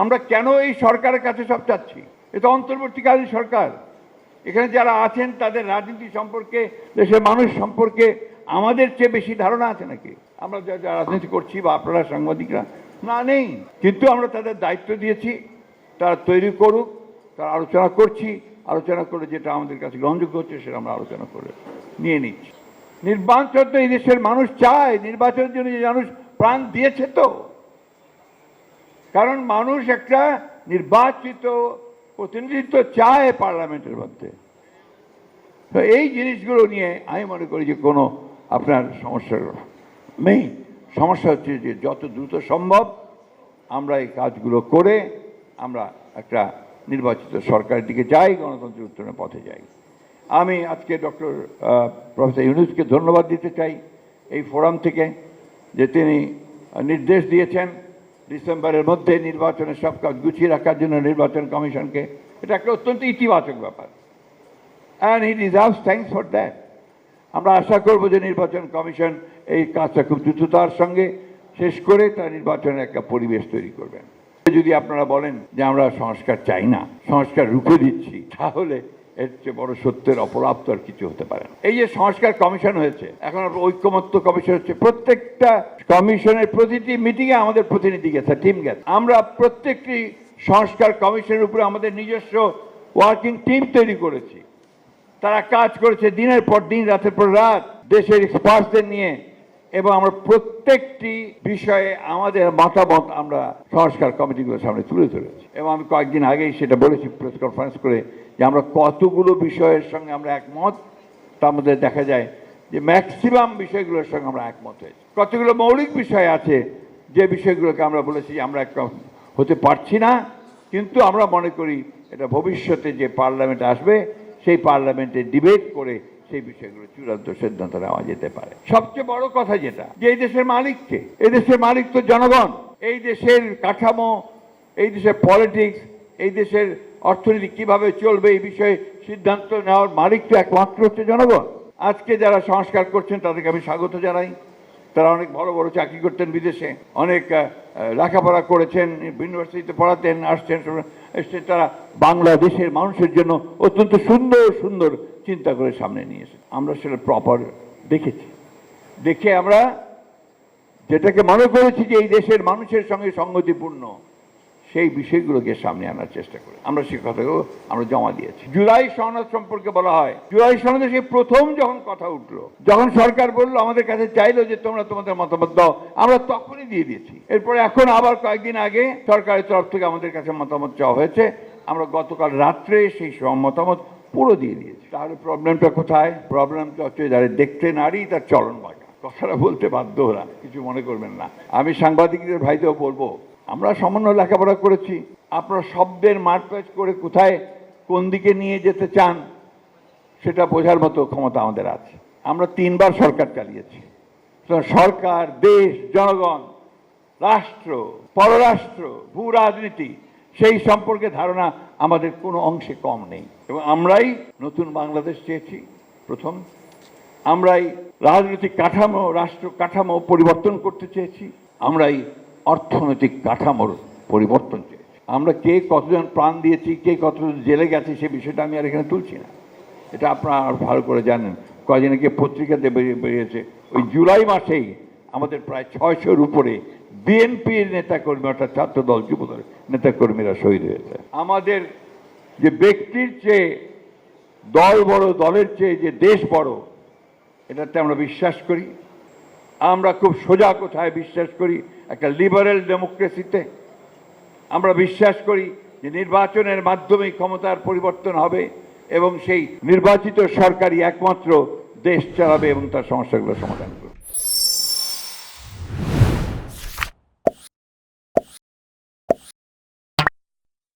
আমরা কেন এই সরকারের কাছে সব চাচ্ছি? এটা অন্তর্বর্তীকালীন সরকার। এখানে যারা আছেন, তাদের রাজনীতি সম্পর্কে, দেশের মানুষ সম্পর্কে আমাদের চেয়ে বেশি ধারণা আছে নাকি? আমরা যা রাজনীতি করছি বা আপনারা সাংবাদিকরা, না নেই। কিন্তু আমরা তাদের দায়িত্ব দিয়েছি, তারা তৈরি করুক, তারা আলোচনা করছি, আলোচনা করে যেটা আমাদের কাছে গ্রহণযোগ্য হচ্ছে সেটা আমরা আলোচনা করে নিয়ে নিচ্ছি। নির্বাচন তো এই দেশের মানুষ চায়, নির্বাচনের জন্য যে মানুষ প্রাণ দিয়েছে তো। কারণ মানুষ একটা নির্বাচিত প্রতিনিধিত্ব চায় পার্লামেন্টের মধ্যে। তো এই জিনিসগুলো নিয়ে আমি মনে করি যে কোনো আপনার সমস্যা নেই। সমস্যা হচ্ছে যে যত দ্রুত সম্ভব আমরা এই কাজগুলো করে আমরা একটা নির্বাচিত সরকারের দিকে যাই, গণতন্ত্রের উত্তরণের পথে যাই। আমি আজকে ডক্টর প্রফেসর ইউনুসকে ধন্যবাদ দিতে চাই এই ফোরাম থেকে যে তিনি নির্দেশ দিয়েছেন। ডিসেম্বরের মধ্যে নির্বাচনের সব কাজ গুছিয়ে রাখার জন্য নির্বাচন কমিশনকে, এটা একটা অত্যন্ত ইতিবাচক ব্যাপার। And he deserves thanks for that আমরা আশা করব যে নির্বাচন কমিশন এই কাজটা খুব দ্রুততার সঙ্গে শেষ করে তার নির্বাচনের একটা পরিবেশ তৈরি করবেন। যদি আপনারা বলেন যে আমরা সংস্কার চাই না, সংস্কার রুখে দিচ্ছি, তাহলে এর চেয়ে বড় সত্যের অপরাধ তো আর কিছু হতে পারে না। এই যে সংস্কার কমিশন হয়েছে, এখন ঐক্যমত্য কমিশন হচ্ছে, প্রত্যেকটা কমিশনের প্রতিটি মিটিংয়ে আমাদের প্রতিনিধি গেছে টিম গেছে। আমরা প্রত্যেকটি সংস্কার কমিশনের উপরে আমাদের নিজস্ব ওয়ার্কিং টিম তৈরি করেছি। তারা কাজ করেছে দিনের পর দিন, রাতের পর রাত। দেশের এক্সপার্টসদের নিয়ে এবং আমরা প্রত্যেকটি বিষয়ে আমাদের মতামত আমরা সংস্কার কমিটিগুলোর সামনে তুলে ধরেছি। এবং আমি কয়েকদিন আগেই সেটা বলেছি প্রেস কনফারেন্স করে যে আমরা কতগুলো বিষয়ের সঙ্গে আমরা একমত, তার মধ্যে দেখা যায় যে ম্যাক্সিমাম বিষয়গুলোর সঙ্গে আমরা একমত হয়েছি। কতগুলো মৌলিক বিষয় আছে, যে বিষয়গুলোকে আমরা বলেছি আমরা হতে পারছি না, কিন্তু আমরা মনে করি এটা ভবিষ্যতে যে পার্লামেন্ট আসবে, সেই পার্লামেন্টে ডিবেট করে সেই বিষয়গুলো চূড়ান্ত সিদ্ধান্ত নেওয়া যেতে পারে। সবচেয়ে বড় কথা যেটা, যে এই দেশের মালিককে এই দেশের মালিক তো জনগণ। এই দেশের কাঠামো, এই দেশের পলিটিক্স এই দেশের অর্থনীতি কীভাবে চলবে এই বিষয়ে সিদ্ধান্ত নেওয়ার মালিক তো একমাত্র হচ্ছে জনগণ। আজকে যারা সংস্কার করছেন তাদেরকে আমি স্বাগত জানাই। তারা অনেক বড় বড় চাকরি করতেন বিদেশে, অনেক লেখাপড়া করেছেন, ইউনিভার্সিটিতে পড়াতেন, আসছেন তারা বাংলাদেশের মানুষের জন্য অত্যন্ত সুন্দর সুন্দর চিন্তা করে সামনে নিয়ে এসে, আমরা সেটা প্রপার দেখেছি। দেখে আমরা যেটাকে মনে করেছি যে এই দেশের মানুষের সঙ্গে সঙ্গতিপূর্ণ, সেই বিষয়গুলোকে সামনে আনার চেষ্টা করি আমরা সে কথাগুলো আমরা জমা দিয়েছি। জুলাই সনদ সম্পর্কে বলা হয়। জুলাই সনদে সেই প্রথম যখন কথা উঠল, যখন সরকার বলল, আমাদের কাছে চাইলো যে তোমরা তোমাদের মতামত দাও। আমরা তখনই দিয়ে দিয়েছি। এরপরে এখন আবার কয়েকদিন আগে সরকারের তরফ থেকে আমাদের কাছে মতামত চাওয়া হয়েছে। আমরা গতকাল রাত্রে সেই মতামত পুরো দিয়ে দিয়েছি। তাহলে প্রবলেমটা কোথায়? প্রবলেমটা হচ্ছে যারা দেখতে নারী, তার চলন বাঁকা কথাটা বলতে বাধ্য ওরা কিছু মনে করবেন না। আমি সাংবাদিকদের ভাইদেরও বলব, আমরা সামান্য লেখাপড়া করেছি। আপনারা শব্দের মারপ্যাচ করে কোথায়, কোন দিকে নিয়ে যেতে চান, সেটা বোঝার মতো ক্ষমতা আমাদের আছে। আমরা তিনবার সরকার চালিয়েছি। সরকার, দেশ, জনগণ, রাষ্ট্র, পররাষ্ট্র, ভূ রাজনীতি সেই সম্পর্কে ধারণা আমাদের কোনো অংশে কম নেই। এবং আমরাই নতুন বাংলাদেশ চেয়েছি, প্রথম। আমরাই রাজনৈতিক কাঠামো, রাষ্ট্র কাঠামো পরিবর্তন করতে চেয়েছি, আমরাই অর্থনৈতিক কাঠামোর পরিবর্তন চেয়েছি। আমরা কে কতজন প্রাণ দিয়েছি, কে কতজন জেলে গেছে, সে বিষয়টা আমি আর এখানে তুলছি না। এটা আপনারা আর ভালো করে জানেন। কয়দিন আগে পত্রিকাতে বেরিয়ে বেরিয়েছে। ওই জুলাই মাসেই আমাদের প্রায় ছয়শোর উপরে বিএনপির নেতাকর্মী, অর্থাৎ ছাত্র দল যুবদল নেতাকর্মীরা শহীদ হয়েছে। আমাদের যে ব্যক্তির চেয়ে, দল বড়, দলের চেয়ে যে দেশ বড়, এটাতে আমরা বিশ্বাস করি। আমরা খুব সোজা কোথায় বিশ্বাস করি একটা লিবারেল ডেমোক্রেসিতে। আমরা বিশ্বাস করি যে নির্বাচনের মাধ্যমেই ক্ষমতার পরিবর্তন হবে এবং সেই নির্বাচিত সরকারই একমাত্র দেশ চালাবে এবং তার সমস্যাগুলো সমাধান করবে।